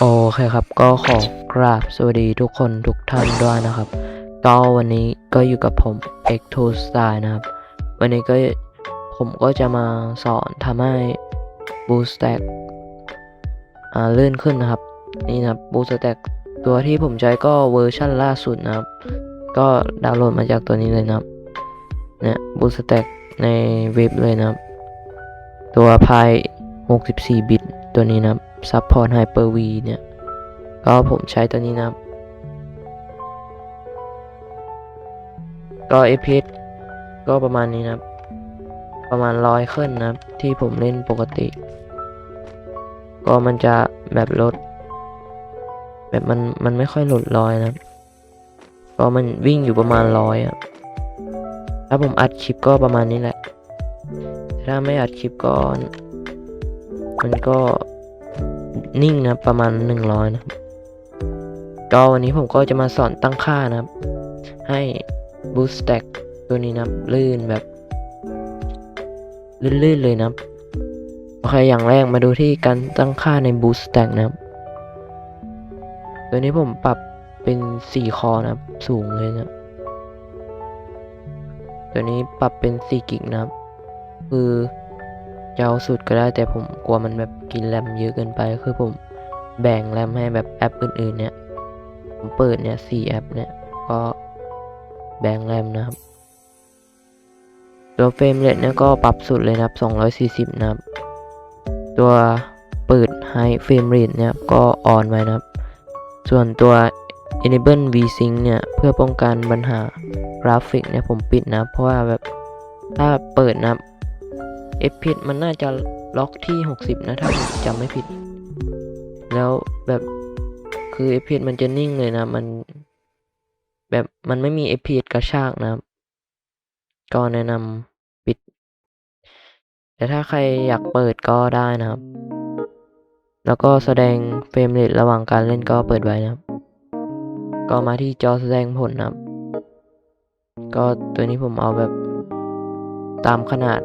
โอเคครับ ก็ขอกราบสวัสดีทุกคนทุกท่านด้วยนะครับ ก็วันนี้ก็อยู่กับผม X2 Style นะครับ วันนี้ก็ผมก็จะมาสอนทำให้ Boost Stack อ่าลื่นขึ้นนะครับ นี่นะครับ Boost Stack ตัวที่ผมใช้ก็เวอร์ชั่นล่าสุดนะครับ ก็ดาวน์โหลดมาจากตัวนี้เลยนะครับ เนี่ย Boost Stack ในเว็บเลยนะครับ ตัวพาย64 บิตตัวนี้นะครับ Support Hyper-V เนี่ย ก็ผมใช้ตัวนี้นะครับ ก็ FPS ก็ประมาณนี้นะครับ ประมาณร้อยขึ้นนะครับ ที่ผมเล่นปกติ ก็มันจะแบบลด แบบมันมันไม่ค่อยหลุดร้อยนะครับก็มันวิ่งอยู่ประมาณร้อยอะถ้าผมอัดคลิปก็ประมาณนี้แหละ ถ้าไม่อัดคลิปก็ มันก็ นิ่งนะประมาณ 100 นะครับ ก็วันนี้ผมก็จะมาสอนตั้งค่านะครับ ให้ Boost Stack ตัวนี้นะลื่นแบบ ลื่นๆเลยนะครับโอเคอย่างแรกมาดูที่การตั้งค่าใน Boost Stack นะครับ ตัวนี้ผมปรับเป็น 4 คอนะครับ สูงเลยนะ ตัวนี้ปรับเป็น 4 กิกนะครับ คือ จะเอาสุดก็ได้แต่ผมกลัวมันแบบกินแรมเยอะเกินไปคือผมแบ่งแรมให้แบบแอปอื่นๆเนี่ยผมเปิดเนี่ย4แอปเนี่ยก็แบ่งแรมนะครับ ตัวเฟรมเรทเนี่ยก็ปรับสุดเลยนะครับ 240 นะครับ ตัวเปิด High Frame Rate เนี่ยก็ออนไว้นะครับ ส่วนตัว Enable VSync เนี่ยเพื่อป้องกันปัญหากราฟิกเนี่ยผมปิดนะเพราะว่าแบบถ้าเปิดนะครับ FPS มันน่าจะล็อกที่ 60 นะ ถ้าผมจำไม่ผิด แล้วแบบคือ FPS มันจะนิ่งเลยนะ มัน แบบมันไม่มี FPS กระชากนะ ก็แนะนำปิด แต่ถ้าใครอยากเปิดก็ได้นะครับ แล้วก็แสดงเฟรมเรทระหว่างการเล่นก็เปิดไว้นะครับ ก็มาที่จอแสดงผลนะครับ ก็ตัวนี้ผมเอาแบบตามขนาด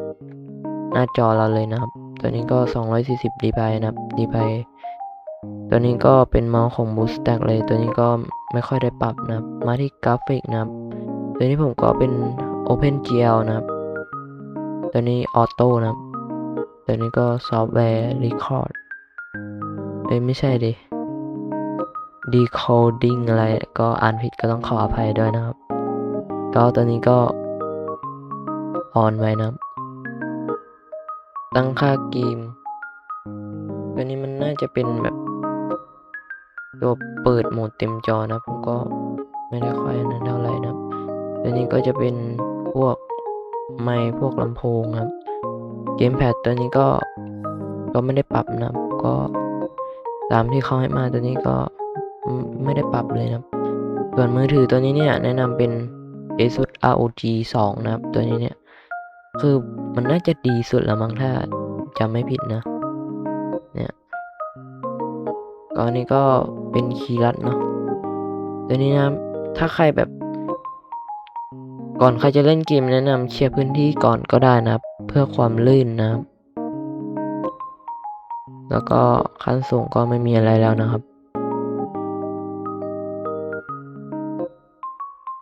หน้าจอเราเลยนะครับ ตัวนี้ก็ 240 ดีไนะครับดีไตัวนี้ก็เป็นเมาส์ของ Boostack เลย ตัวนี้ก็ไม่ค่อยได้ปรับนะครับ มาที่กราฟิกนะครับ ตัวนี้ผมก็เป็น OpenGL นะครับ ตัวนี้ออโต้นะครับ ตัวนี้ก็ซอฟต์แวร์ Record เอ้ยไม่ใช่ดิ decoding อะไรก็อ่านผิดก็ต้องขออภัยด้วยนะครับ ก็ตัวนี้ก็ออนไว้นะครับ ตั้งค่าเกมตัวนี้มันน่าจะเป็นแบบตัวเปิดโหมดเต็มจอนะผมก็ไม่ได้ค่อยนั้นเท่าไหร่นะตัวนี้ก็จะเป็นพวกไมค์พวกลำโพงครับ เกมแพดตัวนี้ก็ก็ไม่ได้ปรับนะก็ตามที่เขาให้มาตัวนี้ก็ไม่ได้ปรับเลยนะส่วนมือถือตัวนี้เนี่ยแนะนำเป็น ASUS ROG 2 นะครับ ตัวนี้เนี่ย คือมันน่าจะดีสุดละมั้งถ้าจำไม่ผิดนะ เนี่ยก็อนนี้ก็เป็นคีย์ลัดเนาะตัวนี้นะถ้าใครแบบ ก่อนใครจะเล่นเกมแนะนำเคลียร์พื้นที่ก่อนก็ได้นะครับเพื่อความลื่นนะครับแล้วก็ขั้นสูงก็ไม่มีอะไรแล้วนะครับ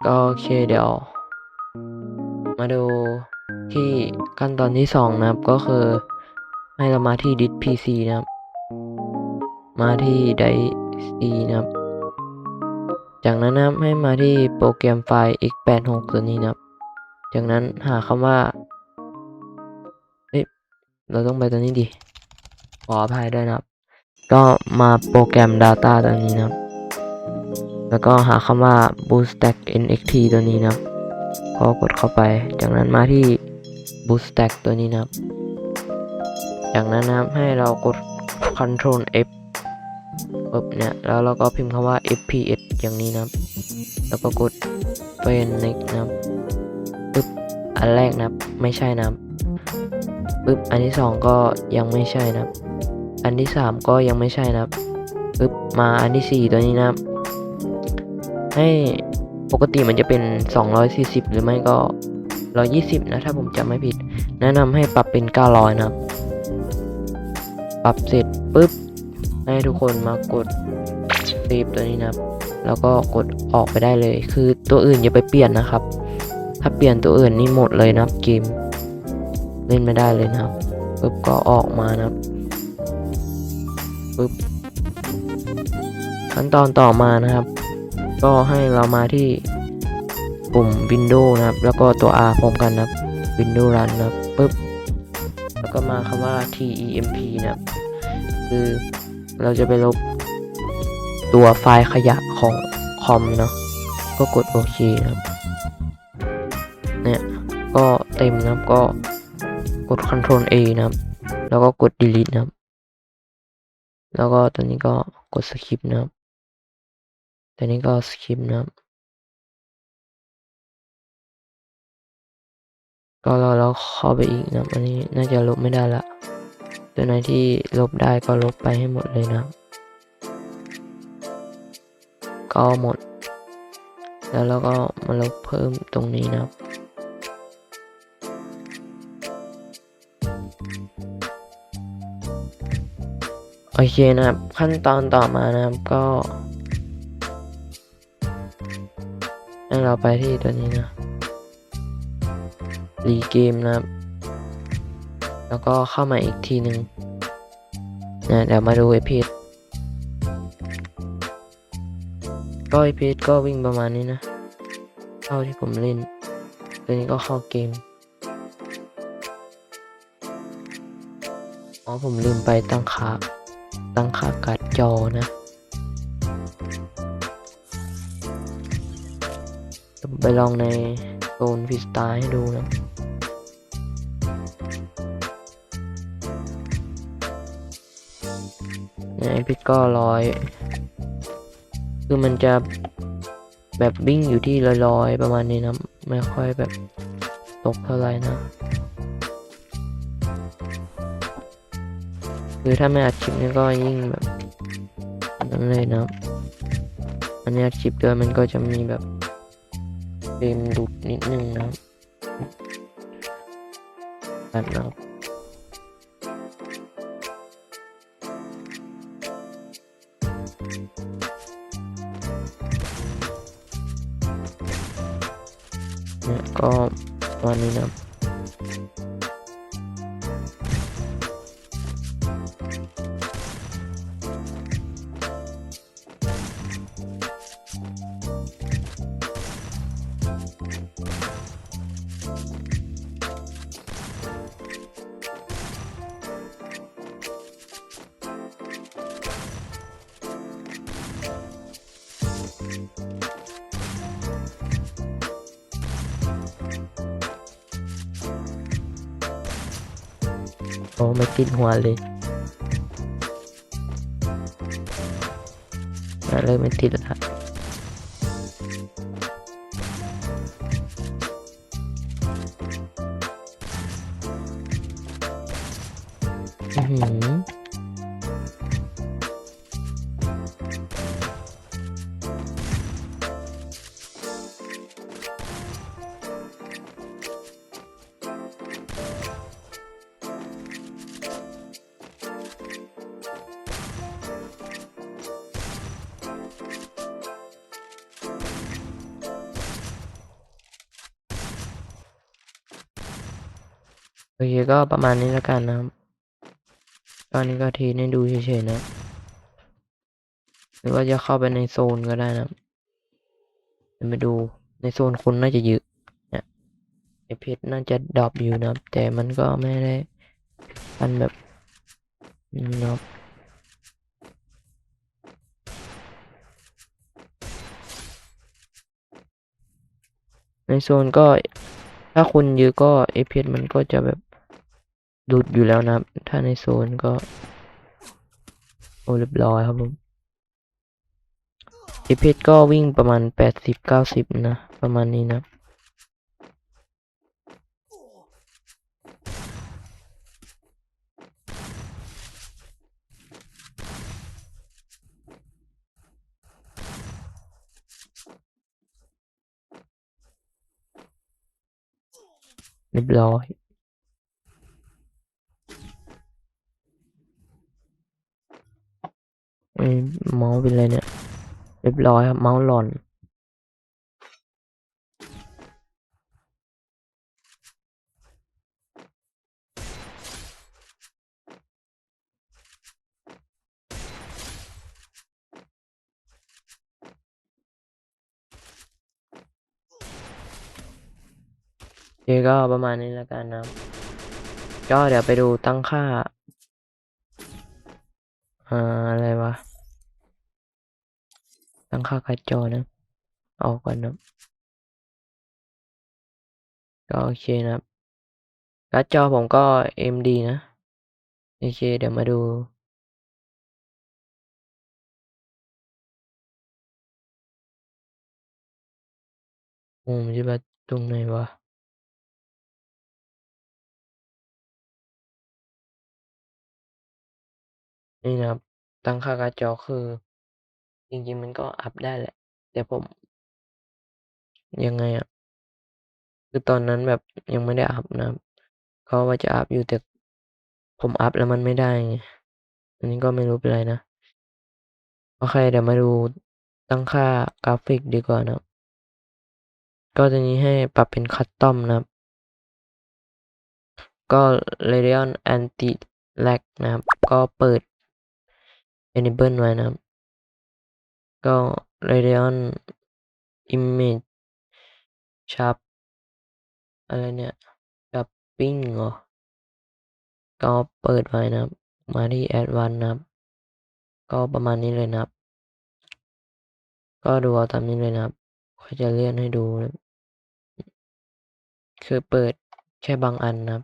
ก็โอเคเดี๋ยว มาดู ที่ขั้นตอนที่สองนะครับก็คือให้เรามาที่ disk PC นะครับ มาที่ disk C นะครับ จากนั้นนะครับให้มาที่โปรแกรมไฟล์ x86 ตัวนี้นะครับ จากนั้นหาคำว่าเฮ้ยเราต้องไปตัวนี้ดิขออภัยด้วยนะครับ ก็มาโปรแกรม Data ตัวนี้นะครับ แล้วก็หาคำว่า bootstack nxt ตัวนี้นะครับ ก็กดเข้าไป จากนั้นมาที่ bootstack ตัวนี้นะครับ จากนั้นนะครับให้เรากด control f ปึ๊บเนี่ยแล้วเราก็พิมพ์คำว่า fps อย่างนี้นะครับ แล้วก็กด fenix นะครับปึ๊บอันแรกนะครับไม่ใช่นะครับปึ๊บอันที่สองก็ยังไม่ใช่นะครับ อันที่สามก็ยังไม่ใช่นะครับปึ๊บมาอันที่สี่ตัวนี้นะครับ ให้ ปกติมันจะเป็น 240 หรือไม่ก็ 120 นะ ถ้าผมจำไม่ผิด แนะนำให้ปรับเป็น 900 นะครับ ปรับเสร็จปุ๊บ ให้ทุกคนมากดเซฟตัวนี้นะครับ แล้วก็กดออกไปได้เลย คือตัวอื่นอย่าไปเปลี่ยนนะครับ ถ้าเปลี่ยนตัวอื่นนี่หมดเลยนะครับเกม เล่นไม่ได้เลยนะครับปุ๊บก็ออกมานะครับปุ๊บขั้นตอนต่อมานะครับ ก็ให้เรามาที่ปุ่ม Windows นะครับ แล้วก็ตัว R พร้อมกันนะครับ Windows Run นะครับปุ๊บแล้วก็มาคำว่า temp นะครับ คือเราจะไปลบตัวไฟล์ขยะของคอมเนาะก็กดโอเคนะครับเนี่ยก็เต็มนะครับก็กด Ctrl A นะครับ แล้วก็กด delete นะครับ แล้วก็ตอนนี้ก็กด skip นะครับ ตอนนี้ก็ skip นะครับ ก็เราเราเข้าไปอีกนะอันนี้น่าจะลบไม่ได้ละ ตัวไหนที่ลบได้ก็ลบไปให้หมดเลยนะ ก็หมด แล้วเราก็มาลบเพิ่มตรงนี้นะครับโอเคนะครับ ขั้นตอนต่อมานะครับก็ เราไปที่ตัวนี้นะรีเกมนะครับ แล้วก็เข้ามาอีกทีหนึ่งนะเดี๋ยวมาดูไอพจก็ไอพจก็วิ่งประมาณนี้นะเท่าที่ผมเล่น ตัวนี้ก็เข้าเกม อ๋อผมลืมไปตั้งค่าตั้งค่าการ์ดจอนะ ไปลองในโซนฟิสตาให้ดูนะเนี่ยไอพิษก็ร้อย คือมันจะแบบวิ่งอยู่ที่ลอยๆ ประมาณนี้นะ ไม่ค่อยแบบตกเท่าไหร่นะคือถ้าไม่อัดคลิปนี่ก็ยิ่งแบบนั้นเลยนะ อันนี้อัดคลิปด้วยมันก็จะมีแบบ เกมหลุดนิดนึงนะครับแบบนะครับเนี่ยก็วันนี้นะ อ้ไม่ติดหัวเลยอะไรไม่ติดแล้ว โอเคก็ประมาณนี้แล้วกันนะครับตอนนี้ก็ทีให้ดูเฉยๆนะ หรือว่าจะเข้าไปในโซนก็ได้นะครับเดี๋ยวมาดูในโซนคนน่าจะเยอะเนี่ยไอเพชรน่าจะดรอปอยู่นะครับ แต่มันก็ไม่ได้อันแบบนี้นะครับในโซนก็ถ้าคนเยอะก็เอพมันก็จะแบบ หลุดอยู่แล้วนะครับ ถ้าในโซนก็ โอ้เรียบร้อยครับผมเอพก็วิ่งประมาณแปดสิบเก้าสิบนะ ประมาณนี้นะเรียบร้อย อ้ย เมาส์เป็นไรเนี่ย เรียบร้อยครับ เมาส์หล่นโอเคก็ประมาณนี้แล้วกันนะก็เดี๋ยวไปดูตั้งค่า อ่า อะไรวะ ตั้งค่าการ์ดจอนะออกก่อนนะก็โอเคนะครับการ์ดจอผมก็ AMD นะ โอเค เดี๋ยวมาดูอืมจะมาตรงไหนวะนี่นะครับ ตั้งค่าการ์ดจอคือ จริงๆมันก็อัปได้แหละ แต่ผม ยังไงอะคือตอนนั้นแบบยังไม่ได้อัปนะครับก็ว่าจะอัปอยู่แต่ผมอัปแล้วมันไม่ได้ไงอันนี้ก็ไม่รู้เป็นไรนะ โอเคเดี๋ยวมาดูตั้งค่ากราฟิกดีกว่านะก็ตัวนี้ให้ปรับเป็น Custom นะครับ ก็ Radeon Anti Lag นะครับ ก็เปิด Enable ไว้นะครับ ก็ Radeon Image Sharp อะไรเนี่ย Sharping เหรอ ก็เปิดไว้นะครับ มาที่ Advanced นะครับ ก็ประมาณนี้เลยนะครับ ก็ดูเอาตามนี้เลยนะครับค่อยจะเลื่อนให้ดูนะคือเปิดแค่บางอันนะครับ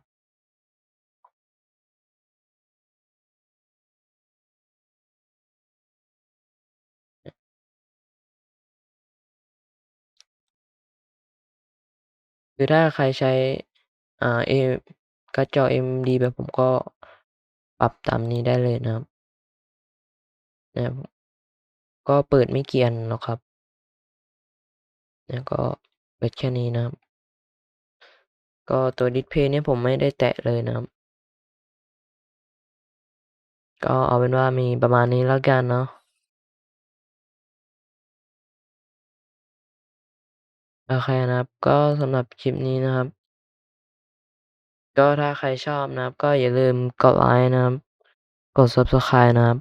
คือถ้าใครใช้ อ่าเอการ์ดจอ AMD แบบผมก็ปรับตามนี้ได้เลยนะครับนะครับก็เปิดไม่เกี่อันหรอกครับแล้วก็เปิดแค่นี้นะครับ ก็ตัวดิสเพย์เนี่ยผมไม่ได้แตะเลยนะครับ ก็เอาเป็นว่ามีประมาณนี้แล้วกันเนาะ โอเคนะครับ ก็สำหรับคลิปนี้นะครับ ก็ถ้าใครชอบนะครับ ก็อย่าลืมกดไลค์นะครับ กด Subscribe นะครับ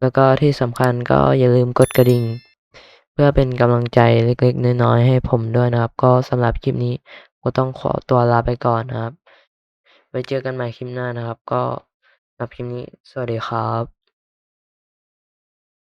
แล้วก็ที่สำคัญก็อย่าลืมกดกระดิ่ง เพื่อเป็นกำลังใจเล็กๆ น้อยๆ ให้ผมด้วยนะครับ ก็สำหรับคลิปนี้ก็ต้องขอตัวลาไปก่อนนะครับ ไว้เจอกันใหม่คลิปหน้านะครับ ก็สำหรับคลิปนี้ สวัสดีครับ